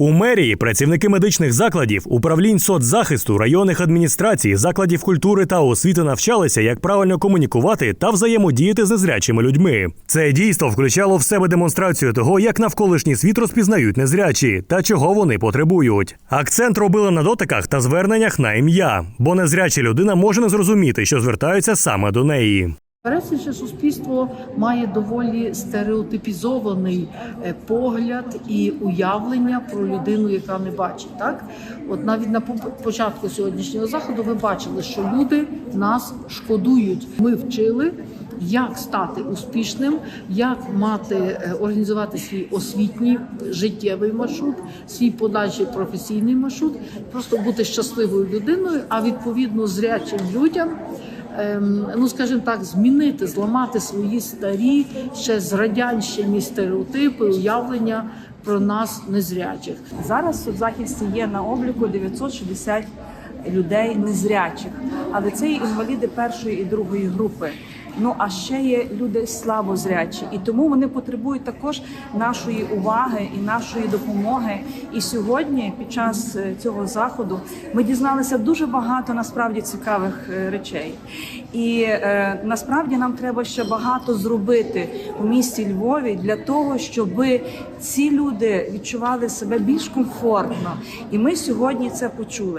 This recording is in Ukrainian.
У мерії працівники медичних закладів, управлінь соцзахисту, районних адміністрацій, закладів культури та освіти навчалися, як правильно комунікувати та взаємодіяти з незрячими людьми. Це дійство включало в себе демонстрацію того, як навколишній світ розпізнають незрячі та чого вони потребують. Акцент робили на дотиках та зверненнях на ім'я, бо незряча людина може не зрозуміти, що звертаються саме до неї. Пересічне суспільство має доволі стереотипізований е, погляд і уявлення про людину, яка не бачить. Так, от навіть на початку сьогоднішнього заходу ви бачили, що люди нас шкодують. Ми вчили. Як стати успішним, як мати е, організувати свій освітній життєвий маршрут, свій подальший професійний маршрут, просто бути щасливою людиною, а відповідно зрячим людям ну скажімо так, змінити, зламати свої старі ще з радянщині стереотипи, уявлення про нас незрячих. Зараз в захисті є на обліку 960 людей незрячих, але це є інваліди першої і другої групи. Ну а ще є люди слабозрячі, і тому вони потребують також нашої уваги і нашої допомоги. І сьогодні, під час е, цього заходу, ми дізналися дуже багато насправді цікавих е, речей. І е, насправді нам треба ще багато зробити у місті Львові для того, щоб ці люди відчували себе більш комфортно. І ми сьогодні це почули.